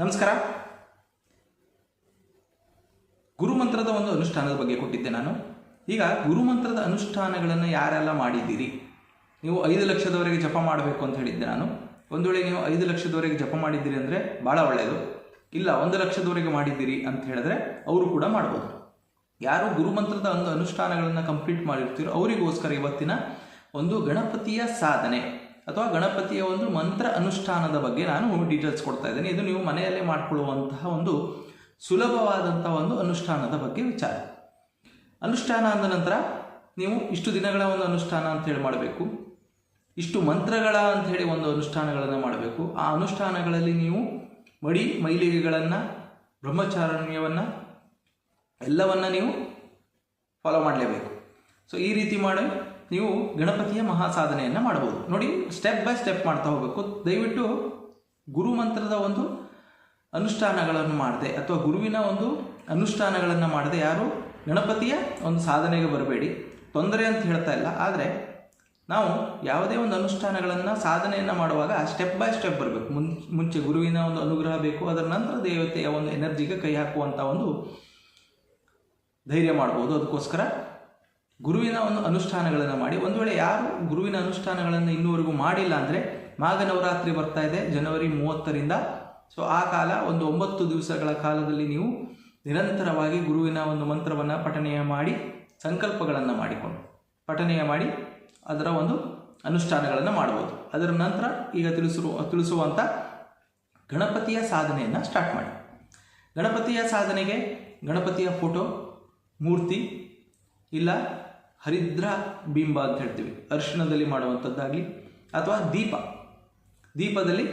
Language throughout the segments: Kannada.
ನಮಸ್ಕಾರ. ಗುರುಮಂತ್ರದ ಒಂದು ಅನುಷ್ಠಾನದ ಬಗ್ಗೆ ಕೊಟ್ಟಿದ್ದೆ ನಾನು. ಈಗ ಗುರುಮಂತ್ರದ ಅನುಷ್ಠಾನಗಳನ್ನು ಯಾರೆಲ್ಲ ಮಾಡಿದ್ದೀರಿ? ನೀವು ಐದು ಲಕ್ಷದವರೆಗೆ ಜಪ ಮಾಡಬೇಕು ಅಂತ ಹೇಳಿದ್ದೆ ನಾನು. ಒಂದು ವೇಳೆ ನೀವು ಐದು ಲಕ್ಷದವರೆಗೆ ಜಪ ಮಾಡಿದ್ದೀರಿ ಅಂದರೆ ಭಾಳ ಒಳ್ಳೆಯದು ಇಲ್ಲ, ಒಂದು ಲಕ್ಷದವರೆಗೆ ಮಾಡಿದ್ದೀರಿ ಅಂತ ಹೇಳಿದ್ರೆ ಅವರು ಕೂಡ ಮಾಡ್ಬೋದು. ಯಾರು ಗುರುಮಂತ್ರದ ಒಂದು ಅನುಷ್ಠಾನಗಳನ್ನು ಕಂಪ್ಲೀಟ್ ಮಾಡಿರ್ತೀರೋ, ಅವರಿಗೋಸ್ಕರ ಇವತ್ತಿನ ಒಂದು ಗಣಪತಿಯ ಸಾಧನೆ. ಅಥವಾ ಗಣಪತಿಯ ಒಂದು ಮಂತ್ರ ಅನುಷ್ಠಾನದ ಬಗ್ಗೆ ನಾನು ಡೀಟೇಲ್ಸ್ ಕೊಡ್ತಾ ಇದ್ದೇನೆ. ಇದು ನೀವು ಮನೆಯಲ್ಲೇ ಮಾಡಿಕೊಳ್ಳುವಂತಹ ಒಂದು ಸುಲಭವಾದಂಥ ಒಂದು ಅನುಷ್ಠಾನದ ಬಗ್ಗೆ ವಿಚಾರ. ಅನುಷ್ಠಾನ ಅಂದ ನಂತರ ನೀವು ಇಷ್ಟು ದಿನಗಳ ಒಂದು ಅನುಷ್ಠಾನ ಅಂತ ಹೇಳಿ ಮಾಡಬೇಕು. ಇಷ್ಟು ಮಂತ್ರಗಳ ಅಂತ ಹೇಳಿ ಒಂದು ಅನುಷ್ಠಾನಗಳನ್ನು ಮಾಡಬೇಕು. ಆ ಅನುಷ್ಠಾನಗಳಲ್ಲಿ ನೀವು ಮಡಿ ಮೈಲಿಗೆಗಳನ್ನು, ಬ್ರಹ್ಮಚಾರಣ್ಯವನ್ನು ಎಲ್ಲವನ್ನು ನೀವು ಫಾಲೋ ಮಾಡಲೇಬೇಕು. ಸೊ ಈ ರೀತಿ ಮಾಡಿ ನೀವು ಗಣಪತಿಯ ಮಹಾ ಸಾಧನೆಯನ್ನು ಮಾಡಬಹುದು. ನೋಡಿ ಸ್ಟೆಪ್ ಬೈ ಸ್ಟೆಪ್ ಮಾಡ್ತಾ ಹೋಗಬೇಕು. ದಯವಿಟ್ಟು ಗುರು ಮಂತ್ರದ ಒಂದು ಅನುಷ್ಠಾನಗಳನ್ನು ಮಾಡದೆ ಅಥವಾ ಗುರುವಿನ ಒಂದು ಅನುಷ್ಠಾನಗಳನ್ನು ಮಾಡದೆ ಯಾರು ಗಣಪತಿಯ ಒಂದು ಸಾಧನೆಗೆ ಬರಬೇಡಿ. ತೊಂದರೆ ಅಂತ ಹೇಳ್ತಾ ಇಲ್ಲ. ಆದರೆ ನಾವು ಯಾವುದೇ ಒಂದು ಅನುಷ್ಠಾನಗಳನ್ನು, ಸಾಧನೆಯನ್ನು ಮಾಡುವಾಗ ಸ್ಟೆಪ್ ಬೈ ಸ್ಟೆಪ್ ಬರಬೇಕು. ಮುನ್, ಮುಂಚೆ ಗುರುವಿನ ಒಂದು ಅನುಗ್ರಹ ಬೇಕು, ಅದರ ನಂತರ ದೇವತೆಯ ಒಂದು ಎನರ್ಜಿಗೆ ಕೈ ಹಾಕುವಂಥ ಒಂದು ಧೈರ್ಯ ಮಾಡ್ಬೋದು. ಅದಕ್ಕೋಸ್ಕರ ಗುರುವಿನ ಒಂದು ಅನುಷ್ಠಾನಗಳನ್ನು ಮಾಡಿ. ಒಂದು ವೇಳೆ ಯಾರು ಗುರುವಿನ ಅನುಷ್ಠಾನಗಳನ್ನು ಇನ್ನೂವರೆಗೂ ಮಾಡಿಲ್ಲ ಅಂದರೆ ಮಾಘ ನವರಾತ್ರಿ ಬರ್ತಾ ಇದೆ, ಜನವರಿ ಮೂವತ್ತರಿಂದ. ಸೊ ಆ ಕಾಲ ಒಂದು ಒಂಬತ್ತು ದಿವಸಗಳ ಕಾಲದಲ್ಲಿ ನೀವು ನಿರಂತರವಾಗಿ ಗುರುವಿನ ಒಂದು ಮಂತ್ರವನ್ನು ಪಠನೆಯ ಮಾಡಿ, ಸಂಕಲ್ಪಗಳನ್ನು ಮಾಡಿಕೊಂಡು ಪಠನೆಯ ಮಾಡಿ ಅದರ ಒಂದು ಅನುಷ್ಠಾನಗಳನ್ನು ಮಾಡ್ಬೋದು. ಅದರ ನಂತರ ಈಗ ತಿಳಿಸಿರುವ ತಿಳಿಸುವಂಥ ಗಣಪತಿಯ ಸಾಧನೆಯನ್ನು ಸ್ಟಾರ್ಟ್ ಮಾಡಿ. ಗಣಪತಿಯ ಸಾಧನೆಗೆ ಗಣಪತಿಯ ಫೋಟೋ ಮೂರ್ತಿ, ಇಲ್ಲ ಹರಿದ್ರ ಬಿಂಬ ಅಂತ ಹೇಳ್ತೀವಿ. ಅರಿಶಿಣದಲ್ಲಿ ಮಾಡುವಂಥದ್ದಾಗಲಿ ಅಥವಾ ದೀಪ. ದೀಪದಲ್ಲಿ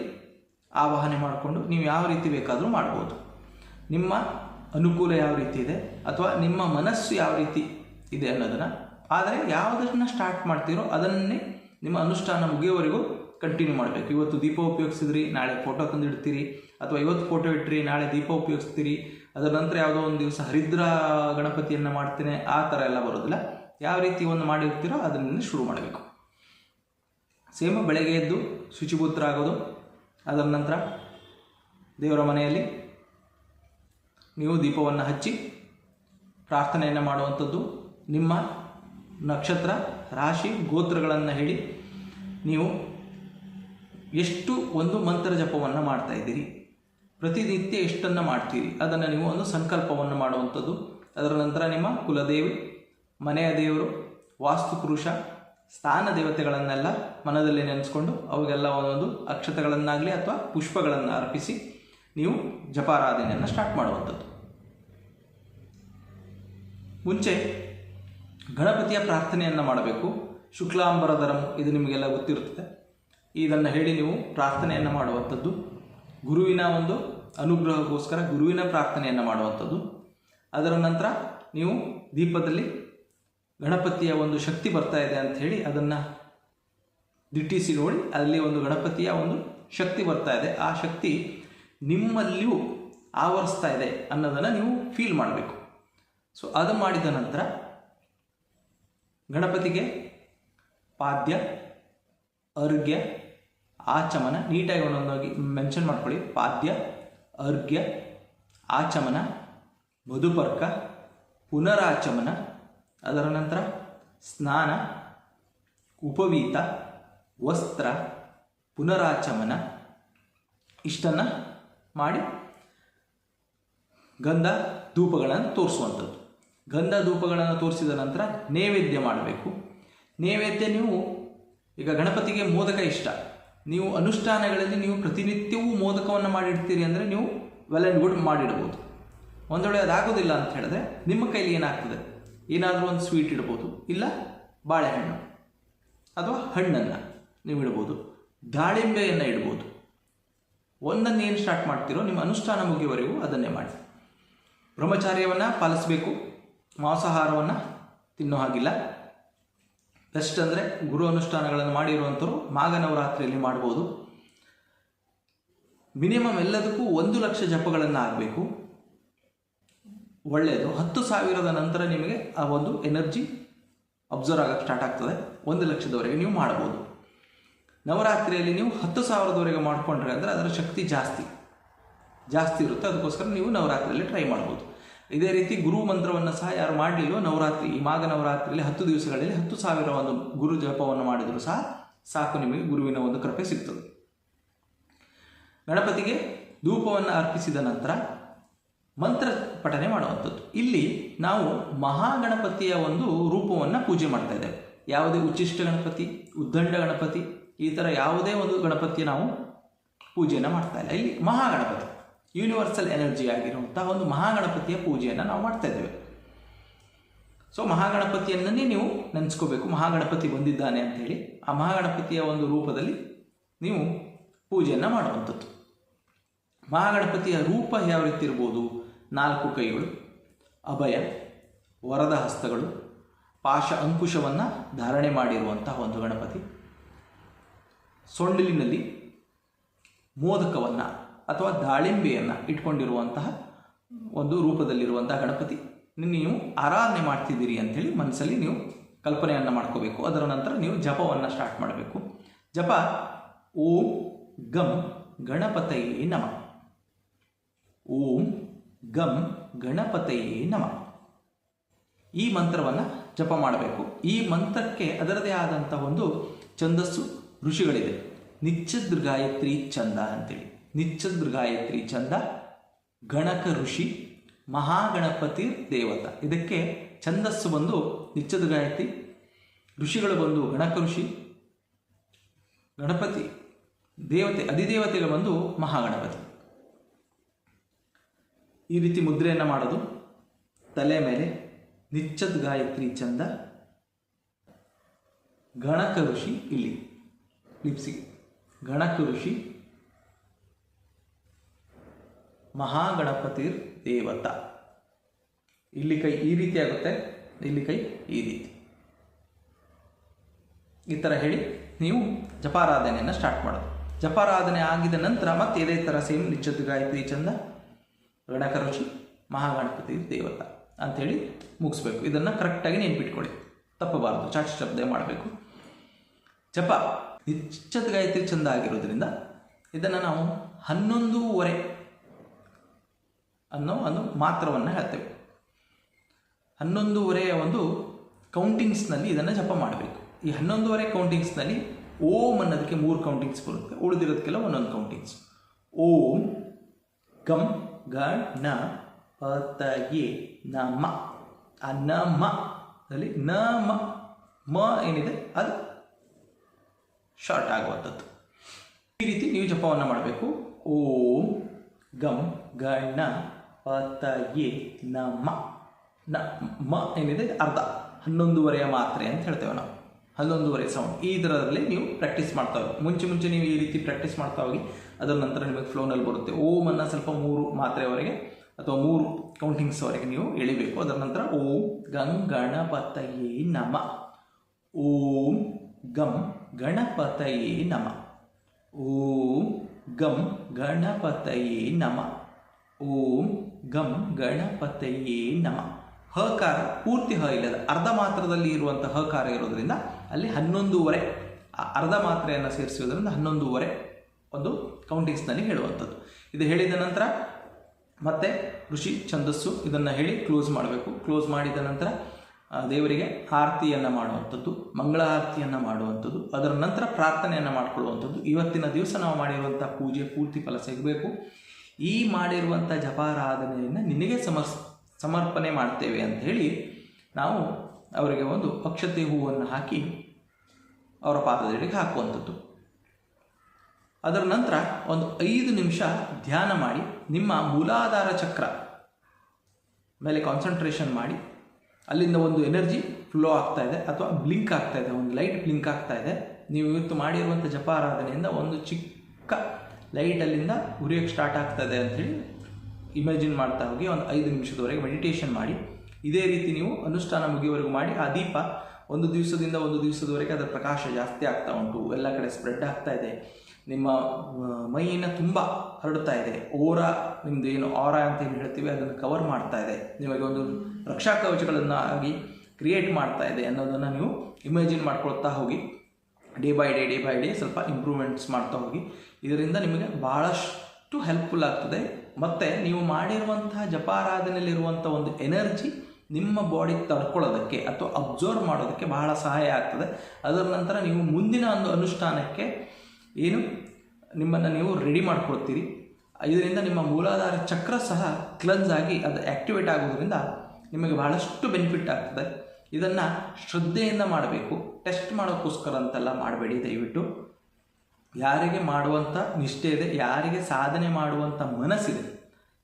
ಆವಾಹನೆ ಮಾಡಿಕೊಂಡು ನೀವು ಯಾವ ರೀತಿ ಬೇಕಾದರೂ ಮಾಡ್ಬೋದು. ನಿಮ್ಮ ಅನುಕೂಲ ಯಾವ ರೀತಿ ಇದೆ ಅಥವಾ ನಿಮ್ಮ ಮನಸ್ಸು ಯಾವ ರೀತಿ ಇದೆ ಅನ್ನೋದನ್ನು. ಆದರೆ ಯಾವುದನ್ನು ಸ್ಟಾರ್ಟ್ ಮಾಡ್ತೀರೋ ಅದನ್ನೇ ನಿಮ್ಮ ಅನುಷ್ಠಾನ ಮುಗಿಯೋವರೆಗೂ ಕಂಟಿನ್ಯೂ ಮಾಡಬೇಕು. ಇವತ್ತು ದೀಪ ಉಪಯೋಗಿಸಿದ್ರಿ, ನಾಳೆ ಫೋಟೋ ತಂದಿಡ್ತೀರಿ, ಅಥವಾ ಇವತ್ತು ಫೋಟೋ ಇಟ್ಟಿರಿ ನಾಳೆ ದೀಪ ಉಪಯೋಗಿಸ್ತೀರಿ, ಅದರ ನಂತರ ಯಾವುದೋ ಒಂದು ದಿವಸ ಹರಿದ್ರ ಗಣಪತಿಯನ್ನು ಮಾಡ್ತೇನೆ, ಆ ಥರ ಎಲ್ಲ ಬರೋದಿಲ್ಲ. ಯಾವ ರೀತಿ ಒಂದು ಮಾಡಿರ್ತೀರೋ ಅದರಿಂದ ಶುರು ಮಾಡಬೇಕು. ಸೇಮ್ ಬೆಳಗ್ಗೆ ಎದ್ದು ಶುಚಿಭೂತ್ರ ಆಗೋದು ಅದರ ನಂತರ ದೇವರ ಮನೆಯಲ್ಲಿ ನೀವು ದೀಪವನ್ನು ಹಚ್ಚಿ ಪ್ರಾರ್ಥನೆಯನ್ನು ಮಾಡುವಂಥದ್ದು, ನಿಮ್ಮ ನಕ್ಷತ್ರ, ರಾಶಿ, ಗೋತ್ರಗಳನ್ನು ಹೇಳಿ ನೀವು ಎಷ್ಟು ಒಂದು ಮಂತ್ರ ಜಪವನ್ನು ಮಾಡ್ತಾ ಇದ್ದೀರಿ, ಪ್ರತಿನಿತ್ಯ ಎಷ್ಟನ್ನು ಮಾಡ್ತೀರಿ, ಅದನ್ನು ನೀವು ಒಂದು ಸಂಕಲ್ಪವನ್ನು ಮಾಡುವಂಥದ್ದು, ಅದರ ನಂತರ ನಿಮ್ಮ ಕುಲದೇವಿ ಮನೆಯ ದೇವರು ವಾಸ್ತುಪುರುಷ ಸ್ಥಾನ ದೇವತೆಗಳನ್ನೆಲ್ಲ ಮನದಲ್ಲಿ ನೆನೆಸ್ಕೊಂಡು ಅವಾಗೆಲ್ಲ ಒಂದೊಂದು ಅಕ್ಷತೆಗಳನ್ನಾಗಲಿ ಅಥವಾ ಪುಷ್ಪಗಳನ್ನು ಅರ್ಪಿಸಿ ನೀವು ಜಪಾರಾಧನೆಯನ್ನು ಸ್ಟಾರ್ಟ್ ಮಾಡುವಂಥದ್ದು. ಮುಂಚೆ ಗಣಪತಿಯ ಪ್ರಾರ್ಥನೆಯನ್ನು ಮಾಡಬೇಕು. ಶುಕ್ಲಾಂಬರಧರಂ ಇದು ನಿಮಗೆಲ್ಲ ಗೊತ್ತಿರುತ್ತದೆ. ಇದನ್ನು ಹೇಳಿ ನೀವು ಪ್ರಾರ್ಥನೆಯನ್ನು ಮಾಡುವಂಥದ್ದು. ಗುರುವಿನ ಒಂದು ಅನುಗ್ರಹಕ್ಕೋಸ್ಕರ ಗುರುವಿನ ಪ್ರಾರ್ಥನೆಯನ್ನು ಮಾಡುವಂಥದ್ದು. ಅದರ ನಂತರ ನೀವು ದೀಪದಲ್ಲಿ ಗಣಪತಿಯ ಒಂದು ಶಕ್ತಿ ಬರ್ತಾ ಇದೆ ಅಂತ ಹೇಳಿ ಅದನ್ನು ದಿಟ್ಟಿಸಿ ನೋಡಿ ಅಲ್ಲಿ ಒಂದು ಗಣಪತಿಯ ಒಂದು ಶಕ್ತಿ ಬರ್ತಾ ಇದೆ. ಆ ಶಕ್ತಿ ನಿಮ್ಮಲ್ಲಿಯೂ ಆವರಿಸ್ತಾ ಇದೆ ಅನ್ನೋದನ್ನು ನೀವು ಫೀಲ್ ಮಾಡಬೇಕು. ಸೊ ಅದು ಮಾಡಿದ ನಂತರ ಗಣಪತಿಗೆ ಪಾದ್ಯ, ಅರ್ಘ್ಯ, ಆಚಮನ, ನೀಟಾಗಿ ಒಂದೊಂದಾಗಿ ಮೆನ್ಷನ್ ಮಾಡ್ಕೊಳ್ಳಿ. ಪಾದ್ಯ, ಅರ್ಘ್ಯ, ಆಚಮನ, ಮಧುಪರ್ಕ, ಪುನರಾಚಮನ ಅದರ ನಂತರ ಸ್ನಾನ, ಉಪವೀತ, ವಸ್ತ್ರ, ಪುನರಾಚಮನ, ಇಷ್ಟನ್ನು ಮಾಡಿ ಗಂಧ ಧೂಪಗಳನ್ನು ತೋರಿಸುವಂಥದ್ದು. ಗಂಧ ಧೂಪಗಳನ್ನು ತೋರಿಸಿದ ನಂತರ ನೈವೇದ್ಯ ಮಾಡಬೇಕು. ನೈವೇದ್ಯ ನೀವು ಈಗ ಗಣಪತಿಗೆ ಮೋದಕ ಇಷ್ಟ. ನೀವು ಅನುಷ್ಠಾನಗಳಲ್ಲಿ ನೀವು ಪ್ರತಿನಿತ್ಯವೂ ಮೋದಕವನ್ನು ಮಾಡಿಡ್ತೀರಿ ಅಂದರೆ ನೀವು ವೆಲ್ ಆ್ಯಂಡ್ ಗುಡ್ ಮಾಡಿಡ್ಬೋದು. ಒಂದೊಳ್ಳೆ ಅದಾಗೋದಿಲ್ಲ ಅಂತ ಹೇಳಿದ್ರೆ ನಿಮ್ಮ ಕೈಲಿ ಏನಾಗ್ತದೆ? ಏನಾದರೂ ಒಂದು ಸ್ವೀಟ್ ಇಡ್ಬೋದು. ಇಲ್ಲ, ಬಾಳೆಹಣ್ಣು. ಅಥವಾ ಹಣ್ಣನ್ನು ನೀವು ಇಡ್ಬೋದು. ದಾಳಿಂಬೆಯನ್ನು ಇಡ್ಬೋದು. ಒಂದನ್ನು ಏನು ಸ್ಟಾರ್ಟ್ ಮಾಡ್ತೀರೋ, ನಿಮ್ಮ ಅನುಷ್ಠಾನ ಮುಗಿಯುವವರೆಗೂ ಅದನ್ನೇ ಮಾಡಿ. ಬ್ರಹ್ಮಚಾರ್ಯವನ್ನು ಪಾಲಿಸಬೇಕು. ಮಾಂಸಾಹಾರವನ್ನು ತಿನ್ನೋ ಹಾಗಿಲ್ಲ. ಬೆಸ್ಟ್ ಅಂದರೆ ಗುರು ಅನುಷ್ಠಾನಗಳನ್ನು ಮಾಡಿರುವಂಥವ್ರು ಮಾಘನವರಾತ್ರಿಯಲ್ಲಿ ಮಾಡ್ಬೋದು. ಮಿನಿಮಮ್ ಎಲ್ಲದಕ್ಕೂ ಒಂದು ಲಕ್ಷ ಜಪಗಳನ್ನು ಆಗಬೇಕು. ಒಳ್ಳೆಯದು ಹತ್ತು ಸಾವಿರದ ನಂತರ ನಿಮಗೆ ಆ ಒಂದು ಎನರ್ಜಿ ಅಬ್ಸರ್ವ್ ಆಗಕ್ಕೆ ಸ್ಟಾರ್ಟ್ ಆಗ್ತದೆ. ಒಂದು ಲಕ್ಷದವರೆಗೆ ನೀವು ಮಾಡ್ಬೋದು ನವರಾತ್ರಿಯಲ್ಲಿ ನೀವು ಹತ್ತು ಸಾವಿರದವರೆಗೆ ಮಾಡಿಕೊಂಡ್ರೆ ಅಂದರೆ ಅದರ ಶಕ್ತಿ ಜಾಸ್ತಿ. ಜಾಸ್ತಿ ಇರುತ್ತೆ. ಅದಕ್ಕೋಸ್ಕರ ನೀವು ನವರಾತ್ರಿಯಲ್ಲಿ ಟ್ರೈ ಮಾಡ್ಬೋದು ಇದೇ ರೀತಿ ಗುರು ಮಂತ್ರವನ್ನು ಸಹ ಯಾರು ಮಾಡಲಿಲ್ಲೋ ನವರಾತ್ರಿ, ಈ ಮಾಘ ನವರಾತ್ರಿಯಲ್ಲಿ ಹತ್ತು ದಿವಸಗಳಲ್ಲಿ ಹತ್ತು ಸಾವಿರ ಒಂದು ಗುರು ಜಪವನ್ನು ಮಾಡಿದರೂ ಸಹ ಸಾಕು ನಿಮಗೆ ಗುರುವಿನ ಒಂದು ಕೃಪೆ ಸಿಗ್ತದೆ. ಗಣಪತಿಗೆ ಧೂಪವನ್ನು ಅರ್ಪಿಸಿದ ನಂತರ ಮಂತ್ರ ಪಠನೆ ಮಾಡುವಂಥದ್ದು. ಇಲ್ಲಿ ನಾವು ಮಹಾಗಣಪತಿಯ ಒಂದು ರೂಪವನ್ನು ಪೂಜೆ ಮಾಡ್ತಾ ಇದ್ದೇವೆ. ಯಾವುದೇ ಉಚ್ಚಿಷ್ಟ ಗಣಪತಿ, ಉದ್ದಂಡ ಗಣಪತಿ, ಈ ಥರ ಯಾವುದೇ ಒಂದು ಗಣಪತಿಯ ನಾವು ಪೂಜೆಯನ್ನು ಮಾಡ್ತಾ ಇಲ್ಲ. ಇಲ್ಲಿ ಮಹಾಗಣಪತಿ ಯೂನಿವರ್ಸಲ್ ಎನರ್ಜಿ ಆಗಿರುವಂತಹ ಒಂದು ಮಹಾಗಣಪತಿಯ ಪೂಜೆಯನ್ನು ನಾವು ಮಾಡ್ತಾ ಇದ್ದೇವೆ. ಸೊ ಮಹಾಗಣಪತಿಯನ್ನೇ ನೀವು ನೆನೆಸ್ಕೋಬೇಕು. ಮಹಾಗಣಪತಿ ಬಂದಿದ್ದಾನೆ ಅಂತೇಳಿ ಆ ಮಹಾಗಣಪತಿಯ ಒಂದು ರೂಪದಲ್ಲಿ ನೀವು ಪೂಜೆಯನ್ನು ಮಾಡುವಂಥದ್ದು. ಮಹಾಗಣಪತಿಯ ರೂಪ ಯಾವ ರೀತಿ ಇರ್ಬೋದು? ನಾಲ್ಕು ಕೈಗಳು, ಅಭಯ, ವರದ ಹಸ್ತಗಳು, ಪಾಶ ಅಂಕುಶವನ್ನು ಧಾರಣೆ ಮಾಡಿರುವಂತಹ ಒಂದು ಗಣಪತಿ. ಸೊಂಡಿಲಿನಲ್ಲಿ ಮೋದಕವನ್ನು ಅಥವಾ ದಾಳಿಂಬೆಯನ್ನು ಇಟ್ಕೊಂಡಿರುವಂತಹ ಒಂದು ರೂಪದಲ್ಲಿರುವಂತಹ ಗಣಪತಿ. ನೀವು ಆರಾಧನೆ ಮಾಡ್ತಿದ್ದೀರಿ ಅಂಥೇಳಿ ಮನಸ್ಸಲ್ಲಿ ನೀವು ಕಲ್ಪನೆಯನ್ನು ಮಾಡ್ಕೋಬೇಕು. ಅದರ ನಂತರ ನೀವು ಜಪವನ್ನು ಸ್ಟಾರ್ಟ್ ಮಾಡಬೇಕು. ಜಪ, ಓಂ ಗಂ ಗಣಪತಯೇ ನಮ. ಓಂ ಗಂ ಗಣಪತಯೇ ನಮ. ಈ ಮಂತ್ರವನ್ನು ಜಪ ಮಾಡಬೇಕು. ಈ ಮಂತ್ರಕ್ಕೆ ಅದರದೇ ಆದಂಥ ಒಂದು ಛಂದಸ್ಸು ಋಷಿಗಳಿದೆ. ನಿಚ್ಚ ದುರ್ಗಾಯತ್ರಿ ಚಂದ ಅಂತೇಳಿ. ನಿಚ್ಚ ದುರ್ಗಾಯತ್ರಿ ಚಂದ ಗಣಕ ಋಷಿ, ಮಹಾಗಣಪತಿ ದೇವತ. ಇದಕ್ಕೆ ಛಂದಸ್ಸು ಬಂದು ನಿಚ್ಚ ಗಾಯತ್ರಿ ಋಷಿಗಳು ಬಂದು ಗಣಕ ಋಷಿ, ಗಣಪತಿ, ದೇವತೆ ಅಧಿದೇವತೆಗಳು ಬಂದು ಮಹಾಗಣಪತಿ. ಈ ರೀತಿ ಮುದ್ರೆಯನ್ನು ಮಾಡೋದು. ತಲೆ ಮೇಲೆ ನಿಚ್ಚದ್ ಗಾಯತ್ರಿ ಚಂದ. ಗಣಕ ಋಷಿ ಇಲ್ಲಿ, ಲಿಪ್ಸಿಗೆ. ಗಣಕ ಋಷಿ ಮಹಾಗಣಪತಿರ್ ದೇವತ. ಇಲ್ಲಿ ಕೈ ಈ ರೀತಿ ಆಗುತ್ತೆ, ಇಲ್ಲಿ ಕೈ ಈ ರೀತಿ. ಈ ಥರ ಹೇಳಿ ನೀವು ಜಪಾರಾಧನೆಯನ್ನು ಸ್ಟಾರ್ಟ್ ಮಾಡೋದು. ಜಪಾರಾಧನೆ ಆಗಿದ ನಂತರ ಮತ್ತೆ ಇದೇ ಥರ ಸೇಮ್ ನಿಚ್ಚದ ಗಾಯತ್ರಿ ಚಂದ. ಗಣಕ ಋಷಿ ಮಹಾಗಣಪತಿ ದೇವತ ಅಂಥೇಳಿ ಮುಗಿಸ್ಬೇಕು. ಇದನ್ನು ಕರೆಕ್ಟಾಗಿ ನೆನ್ಪಿಟ್ಕೊಳ್ಳಿ. ತಪ್ಪಬಾರದು. ಚಾಚು ಶಬ್ದ ಮಾಡಬೇಕು. ಜಪ. ನಿಶ್ಚಿತ ಗಾಯತ್ರಿ ಚಂದ ಆಗಿರೋದ್ರಿಂದ ಇದನ್ನು ನಾವು ಹನ್ನೊಂದೂವರೆ ಅನ್ನೋ ಒಂದು ಮಾತ್ರವನ್ನು ಹೇಳ್ತೇವೆ. ಹನ್ನೊಂದೂವರೆಯ ಒಂದು ಕೌಂಟಿಂಗ್ಸ್ನಲ್ಲಿ ಇದನ್ನು ಜಪ ಮಾಡಬೇಕು. ಈ ಹನ್ನೊಂದೂವರೆ ಕೌಂಟಿಂಗ್ಸ್ನಲ್ಲಿ ಓಂ ಅನ್ನೋದಕ್ಕೆ ಮೂರು ಕೌಂಟಿಂಗ್ಸ್ ಬರುತ್ತೆ ಉಳಿದಿರೋದಕ್ಕೆಲ್ಲ ಒಂದೊಂದು ಕೌಂಟಿಂಗ್ಸ್ ಓಂ ಗಂ ಗ ಪತಗಿ ನಮ. ಆ ನ ಮ ಅಲ್ಲಿ ನ ಮ ಏನಿದೆ? ಅದು ಶಾರ್ಟ್ ಆಗುವಂಥದ್ದು. ಈ ರೀತಿ ನೀವು ಜಪವನ್ನು ಮಾಡಬೇಕು. ಓಂ ಗಂ ಗಣ ಪತಗಿ ನಮ. ನ ಮ ಏನಿದೆ? ಅರ್ಧ. ಹನ್ನೊಂದುವರೆಯ ಮಾತ್ರೆ ಅಂತ ಹೇಳ್ತೇವೆ ನಾವು. ಹನ್ನೊಂದುವರೆ ಸೌಂಡ್ ಈ ಥರದಲ್ಲಿ ನೀವು ಪ್ರಾಕ್ಟೀಸ್ ಮಾಡ್ತಾ ಹೋಗಿ. ಮುಂಚೆ ಮುಂಚೆ ನೀವು ಈ ರೀತಿ ಪ್ರಾಕ್ಟೀಸ್ ಮಾಡ್ತಾ ಹೋಗಿ ಅದರ ನಂತರ ನಿಮಗೆ ಫ್ಲೋನಲ್ಲಿ ಬರುತ್ತೆ. ಓಂ ಅನ್ನ ಸ್ವಲ್ಪ ಮೂರು ಮಾತ್ರೆವರೆಗೆ ಅಥವಾ ಮೂರು ಕೌಂಟಿಂಗ್ಸ್ವರೆಗೆ ನೀವು ಎಳಿಬೇಕು. ಅದರ ನಂತರ ಓಂ ಗಂ ಗಣಪತಯೇ ನಮ. ಓಂ ಗಂ ಗಣಪತಯೇ ನಮ. ಓಂ ಗಂ ಗಣಪತಯೇ ನಮ. ಓಂ ಗಂ ಗಣಪತಯೇ ನಮ. ಹಕಾರ ಪೂರ್ತಿ ಹ ಇಲ್ಲದ ಅರ್ಧ ಮಾತ್ರದಲ್ಲಿ ಇರುವಂಥ ಹಕಾರ ಇರೋದರಿಂದ ಅಲ್ಲಿ ಹನ್ನೊಂದೂವರೆ, ಅರ್ಧ ಮಾತ್ರೆಯನ್ನು ಸೇರಿಸುವುದರಿಂದ ಹನ್ನೊಂದೂವರೆ ಒಂದು ಕೌಂಟಿಂಗ್ಸ್ನಲ್ಲಿ ಹೇಳುವಂಥದ್ದು. ಇದು ಹೇಳಿದ ನಂತರ ಮತ್ತೆ ಋಷಿ ಛಂದಸ್ಸು ಇದನ್ನು ಹೇಳಿ ಕ್ಲೋಸ್ ಮಾಡಬೇಕು. ಕ್ಲೋಸ್ ಮಾಡಿದ ನಂತರ ದೇವರಿಗೆ ಆರತಿಯನ್ನು ಮಾಡುವಂಥದ್ದು, ಮಂಗಳ ಆರತಿಯನ್ನು ಮಾಡುವಂಥದ್ದು, ಅದರ ನಂತರ ಪ್ರಾರ್ಥನೆಯನ್ನು ಮಾಡಿಕೊಳ್ಳುವಂಥದ್ದು. ಇವತ್ತಿನ ದಿವಸ ನಾವು ಮಾಡಿರುವಂಥ ಪೂಜೆ ಪೂರ್ತಿ ಫಲ ಸಿಗಬೇಕು. ಈ ಮಾಡಿರುವಂಥ ಜಪಾರಾಧನೆಯನ್ನು ನಿನಗೆ ಸಮರ್ಪಣೆ ಮಾಡ್ತೇವೆ ಅಂತ ಹೇಳಿ ನಾವು ಅವರಿಗೆ ಒಂದು ಪಕ್ಷತೆ ಹೂವನ್ನು ಹಾಕಿ ಅವರ ಪಾದದಡಿಗೆ ಹಾಕುವಂಥದ್ದು. ಅದರ ನಂತರ ಒಂದು ಐದು ನಿಮಿಷ ಧ್ಯಾನ ಮಾಡಿ, ನಿಮ್ಮ ಮೂಲಾಧಾರ ಚಕ್ರ ಮೇಲೆ ಕಾನ್ಸಂಟ್ರೇಷನ್ ಮಾಡಿ, ಅಲ್ಲಿಂದ ಒಂದು ಎನರ್ಜಿ ಫ್ಲೋ ಆಗ್ತಾ ಇದೆ ಅಥವಾ ಬ್ಲಿಂಕ್ ಆಗ್ತಾ ಇದೆ, ಒಂದು ಲೈಟ್ ಬ್ಲಿಂಕ್ ಆಗ್ತಾ ಇದೆ. ನೀವು ಇವತ್ತು ಮಾಡಿರುವಂಥ ಜಪ ಆರಾಧನೆಯಿಂದ ಒಂದು ಚಿಕ್ಕ ಲೈಟ್ ಅಲ್ಲಿಂದ ಉರಿಯೋಕ್ಕೆ ಸ್ಟಾರ್ಟ್ ಆಗ್ತದೆ ಅಂಥೇಳಿ ಇಮ್ಯಾಜಿನ್ ಮಾಡ್ತಾ ಹೋಗಿ ಒಂದು ಐದು ನಿಮಿಷದವರೆಗೆ ಮೆಡಿಟೇಷನ್ ಮಾಡಿ. ಇದೇ ರೀತಿ ನೀವು ಅನುಷ್ಠಾನ ಮುಗಿಯುವವರೆಗೂ ಮಾಡಿ. ಆ ದೀಪ ಒಂದು ದಿವಸದಿಂದ ಒಂದು ದಿವಸದವರೆಗೆ ಅದರ ಪ್ರಕಾಶ ಜಾಸ್ತಿ ಆಗ್ತಾ ಉಂಟು. ಎಲ್ಲ ಕಡೆ ಸ್ಪ್ರೆಡ್ ಆಗ್ತಾ ಇದೆ. ನಿಮ್ಮ ಮೈಯನ್ನು ತುಂಬ ಹರಡ್ತಾ ಇದೆ. ಓರ ನಿಮ್ಮದು ಏನು ಆರ ಅಂತ ಏನು ಹೇಳ್ತೀವಿ, ಅದನ್ನು ಕವರ್ ಮಾಡ್ತಾ ಇದೆ. ನಿಮಗೆ ಒಂದು ರಕ್ಷಾ ಕವಚಗಳನ್ನು ಆಗಿ ಕ್ರಿಯೇಟ್ ಮಾಡ್ತಾ ಇದೆ ಅನ್ನೋದನ್ನು ನೀವು ಇಮ್ಯಾಜಿನ್ ಮಾಡ್ಕೊಳ್ತಾ ಹೋಗಿ day by day day by day ಸ್ವಲ್ಪ ಇಂಪ್ರೂವ್ಮೆಂಟ್ಸ್ ಮಾಡ್ತಾ ಹೋಗಿ. ಇದರಿಂದ ನಿಮಗೆ ಭಾಳಷ್ಟು ಹೆಲ್ಪ್ಫುಲ್ ಆಗ್ತದೆ. ಮತ್ತು ನೀವು ಮಾಡಿರುವಂತಹ ಜಪಾರಾಧನೆಯಲ್ಲಿರುವಂಥ ಒಂದು ಎನರ್ಜಿ ನಿಮ್ಮ ಬಾಡಿ ತಡ್ಕೊಳ್ಳೋದಕ್ಕೆ ಅಥವಾ ಅಬ್ಸರ್ವ್ ಮಾಡೋದಕ್ಕೆ ಬಹಳ ಸಹಾಯ ಆಗ್ತದೆ. ಅದರ ನಂತರ ನೀವು ಮುಂದಿನ ಒಂದು ಅನುಷ್ಠಾನಕ್ಕೆ ಏನು? ನಿಮ್ಮನ್ನು ನೀವು ರೆಡಿ ಮಾಡ್ಕೊಳ್ತೀರಿ ಇದರಿಂದ ನಿಮ್ಮ ಮೂಲಾಧಾರ ಚಕ್ರ ಸಹ ಕ್ಲನ್ಸ್ ಆಗಿ ಅದು ಆ್ಯಕ್ಟಿವೇಟ್ ಆಗೋದ್ರಿಂದ ನಿಮಗೆ ಬಹಳಷ್ಟು ಬೆನಿಫಿಟ್ ಆಗ್ತದೆ. ಇದನ್ನು ಶ್ರದ್ಧೆಯಿಂದ ಮಾಡಬೇಕು. ಟೆಸ್ಟ್ ಮಾಡೋಕ್ಕೋಸ್ಕರ ಅಂತೆಲ್ಲ ಮಾಡಬೇಡಿ ದಯವಿಟ್ಟು. ಯಾರಿಗೆ ಮಾಡುವಂಥ ನಿಷ್ಠೆ ಇದೆ, ಯಾರಿಗೆ ಸಾಧನೆ ಮಾಡುವಂಥ ಮನಸ್ಸಿದೆ,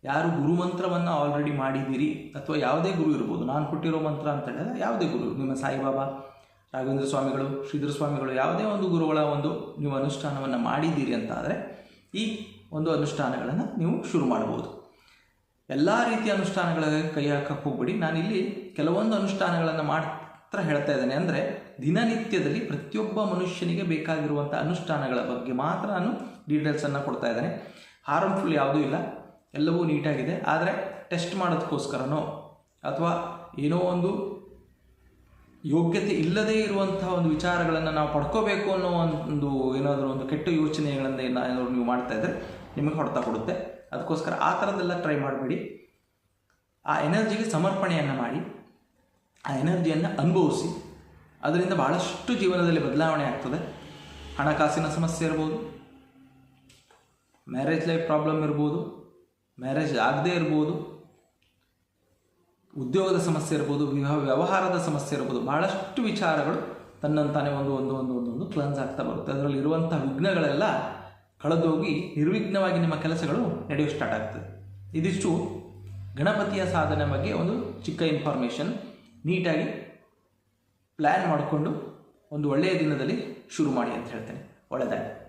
ಯಾರು ಗುರುಮಂತ್ರವನ್ನು ಆಲ್ರೆಡಿ ಮಾಡಿದ್ದೀರಿ, ಅಥವಾ ಯಾವುದೇ ಗುರು ಇರ್ಬೋದು, ನಾನು ಕೊಟ್ಟಿರೋ ಮಂತ್ರ ಅಂತ ಹೇಳಿದ್ರೆ ಯಾವುದೇ ಗುರು, ನಿಮ್ಮ ಸಾಯಿಬಾಬಾ ರಾಘವೇಂದ್ರ ಸ್ವಾಮಿಗಳು, ಶ್ರೀಧರ ಸ್ವಾಮಿಗಳು ಯಾವುದೇ ಒಂದು ಗುರುಗಳ ಒಂದು ನೀವು ಅನುಷ್ಠಾನವನ್ನು ಮಾಡಿದ್ದೀರಿ ಅಂತ ಆದರೆ ಈ ಒಂದು ಅನುಷ್ಠಾನಗಳನ್ನು ನೀವು ಶುರು ಮಾಡಬಹುದು. ಎಲ್ಲ ರೀತಿಯ ಅನುಷ್ಠಾನಗಳಿಗೆ ಕೈ ಹಾಕಕ್ಕೆ ಹೋಗ್ಬಿಡಿ. ನಾನಿಲ್ಲಿ ಕೆಲವೊಂದು ಅನುಷ್ಠಾನಗಳನ್ನು ಮಾತ್ರ ಹೇಳ್ತಾ ಇದ್ದೇನೆ. ಅಂದರೆ ದಿನನಿತ್ಯದಲ್ಲಿ ಪ್ರತಿಯೊಬ್ಬ ಮನುಷ್ಯನಿಗೆ ಬೇಕಾಗಿರುವಂಥ ಅನುಷ್ಠಾನಗಳ ಬಗ್ಗೆ ಮಾತ್ರ ನಾನು ಡೀಟೇಲ್ಸನ್ನು ಕೊಡ್ತಾ ಇದ್ದೇನೆ. ಹಾರ್ಮ್ಫುಲ್ ಯಾವುದೂ ಇಲ್ಲ. ಎಲ್ಲವೂ ನೀಟಾಗಿದೆ ಆದರೆ ಟೆಸ್ಟ್ ಮಾಡೋದಕ್ಕೋಸ್ಕರನೋ ಅಥವಾ ಏನೋ ಒಂದು ಯೋಗ್ಯತೆ ಇಲ್ಲದೇ ಇರುವಂತಹ ಒಂದು ವಿಚಾರಗಳನ್ನು ನಾವು ಪಡ್ಕೋಬೇಕು ಅನ್ನೋ ಒಂದು ಏನಾದರೂ ಒಂದು ಕೆಟ್ಟ ಯೋಚನೆಗಳಿಂದ ಏನಾದರೂ ನೀವು ಮಾಡ್ತಾ ಇದ್ದರೆ ನಿಮಗೆ ಹೊಡೆತ ಕೊಡುತ್ತೆ. ಅದಕ್ಕೋಸ್ಕರ ಆ ಥರದ್ದೆಲ್ಲ ಟ್ರೈ ಮಾಡಬೇಡಿ. ಆ ಎನರ್ಜಿಗೆ ಸಮರ್ಪಣೆಯನ್ನು ಮಾಡಿ. ಆ ಎನರ್ಜಿಯನ್ನು ಅನುಭವಿಸಿ. ಅದರಿಂದ ಭಾಳಷ್ಟು ಜೀವನದಲ್ಲಿ ಬದಲಾವಣೆ ಆಗ್ತದೆ. ಹಣಕಾಸಿನ ಸಮಸ್ಯೆ ಇರ್ಬೋದು. ಮ್ಯಾರೇಜ್ ಲೈಫ್ ಪ್ರಾಬ್ಲಮ್ ಇರ್ಬೋದು. ಮ್ಯಾರೇಜ್ ಆಗದೇ ಇರ್ಬೋದು. ಉದ್ಯೋಗದ ಸಮಸ್ಯೆ ಇರ್ಬೋದು ವ್ಯವಹಾರದ ಸಮಸ್ಯೆ ಇರ್ಬೋದು, ಬಹಳಷ್ಟು ವಿಚಾರಗಳು ತನ್ನಂತಾನೆ ಒಂದು ಒಂದು ಒಂದು ಒಂದು ಒಂದು ಕ್ಲನ್ಸ್ ಆಗ್ತಾ ಬರುತ್ತೆ. ಅದರಲ್ಲಿ ಇರುವಂಥ ವಿಘ್ನಗಳೆಲ್ಲ ಕಳೆದೋಗಿ ನಿರ್ವಿಘ್ನವಾಗಿ ನಿಮ್ಮ ಕೆಲಸಗಳು ನಡೆಯೋ ಸ್ಟಾರ್ಟ್ ಆಗ್ತದೆ. ಇದಿಷ್ಟು ಗಣಪತಿಯ ಸಾಧನೆ ಬಗ್ಗೆ ಒಂದು ಚಿಕ್ಕ ಇನ್ಫಾರ್ಮೇಷನ್ ನೀಟಾಗಿ ಪ್ಲ್ಯಾನ್ ಮಾಡಿಕೊಂಡು ಒಂದು ಒಳ್ಳೆಯ ದಿನದಲ್ಲಿ ಶುರು ಮಾಡಿ ಅಂತ ಹೇಳ್ತೇನೆ. ಒಳ್ಳೆಯದಾಗಿ